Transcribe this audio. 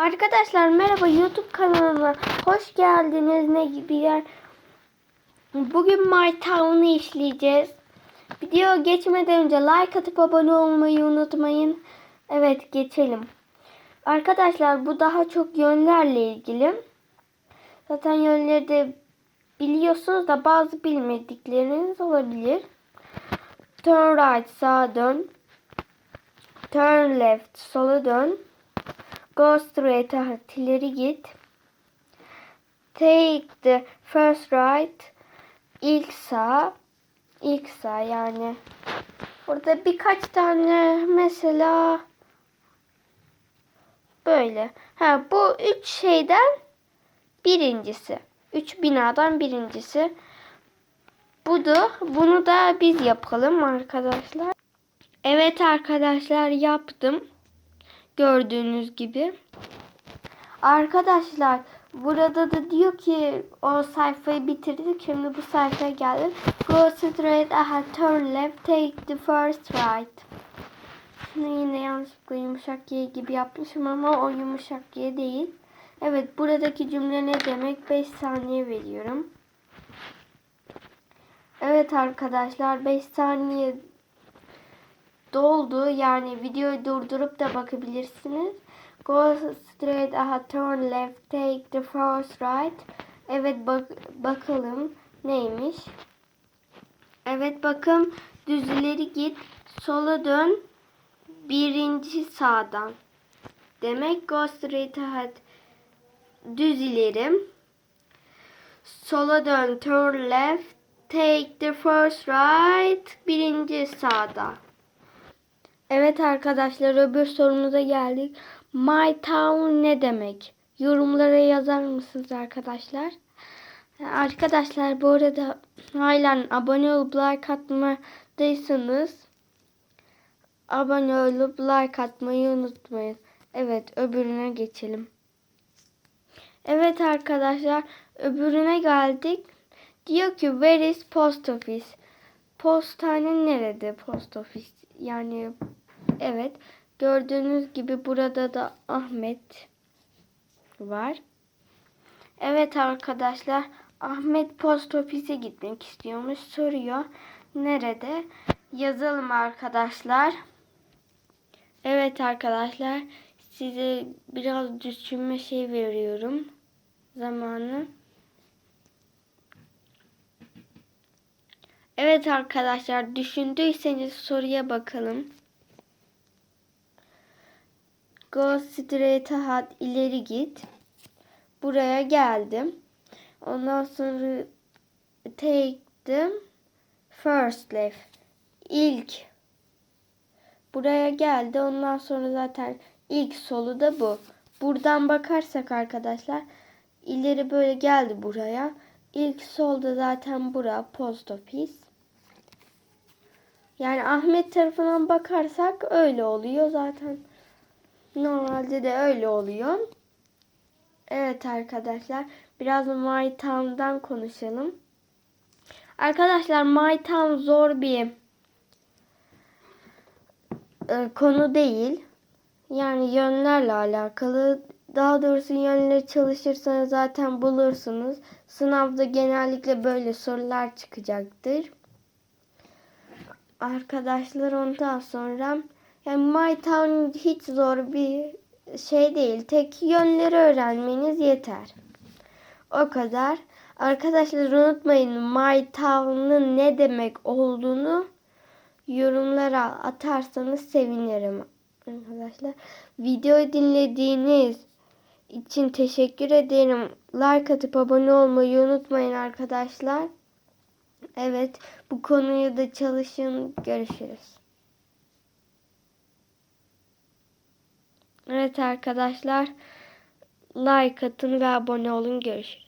Arkadaşlar merhaba YouTube kanalıma hoş geldiniz. Ne gibi yer? Bugün My Town'u işleyeceğiz. Video geçmeden önce like atıp abone olmayı unutmayın. Evet geçelim. Arkadaşlar bu daha çok yönlerle ilgili. Zaten yönleri de biliyorsunuz da bazı bilmedikleriniz olabilir. Turn right sağa dön. Turn left sola dön. Go straight ahead ileri git. Take the first right ilk sağ ilk sağ yani. Burada birkaç tane mesela böyle. Ha bu üç şeyden birincisi. Üç binadan birincisi. Budu. Bunu da biz yapalım arkadaşlar. Evet arkadaşlar yaptım. Gördüğünüz gibi. Arkadaşlar burada da diyor ki o sayfayı bitirdik. Şimdi bu sayfaya geldim. Go straight ahead, turn left, take the first right. Şimdi yine yanlışlıkla yumuşak Y gibi yapmışım ama o yumuşak Y değil. Evet buradaki cümle ne demek? 5 saniye veriyorum. Evet arkadaşlar 5 saniye doldu. Yani videoyu durdurup da bakabilirsiniz. Go straight ahead, turn left, take the first right. Evet bak bakalım neymiş. Evet bakın düz ileri git, sola dön, birinci sağdan. Demek go straight ahead, düz ileri, sola dön, turn left, take the first right, birinci sağda. Evet arkadaşlar öbür sorumuza geldik. My town ne demek? Yorumlara yazar mısınız arkadaşlar? Arkadaşlar bu arada hala abone olup like atmadıysanız abone olup like atmayı unutmayın. Evet öbürüne geçelim. Evet arkadaşlar öbürüne geldik. Diyor ki where is post office? Postane nerede post office? Yani evet gördüğünüz gibi burada da Ahmet var. Evet arkadaşlar Ahmet post ofise gitmek istiyormuş soruyor. Nerede? Yazalım arkadaşlar. Evet arkadaşlar size biraz düşünme şey veriyorum. Zamanı. Evet arkadaşlar düşündüyseniz soruya bakalım. Go straight ahead ileri git. Buraya geldim. Ondan sonra take the first left. İlk buraya geldi. Ondan sonra zaten ilk solu da bu. Buradan bakarsak arkadaşlar ileri böyle geldi buraya. İlk solda zaten bura post office. Yani Ahmet tarafından bakarsak öyle oluyor zaten. Normalde de öyle oluyor. Evet arkadaşlar biraz My Town'dan konuşalım. Arkadaşlar My Town zor bir e, konu değil. Yani yönlerle alakalı. Daha doğrusu yönleri çalışırsanız zaten bulursunuz. Sınavda genellikle böyle sorular çıkacaktır. Arkadaşlar ondan sonra yani My Town hiç zor bir şey değil. Tek yönleri öğrenmeniz yeter. O kadar. Arkadaşlar unutmayın My Town'ın ne demek olduğunu yorumlara atarsanız sevinirim. Arkadaşlar videoyu dinlediğiniz için teşekkür ederim. Like atıp abone olmayı unutmayın arkadaşlar. Evet bu konuyu da çalışın. Görüşürüz. Evet arkadaşlar like atın ve abone olun. Görüşürüz.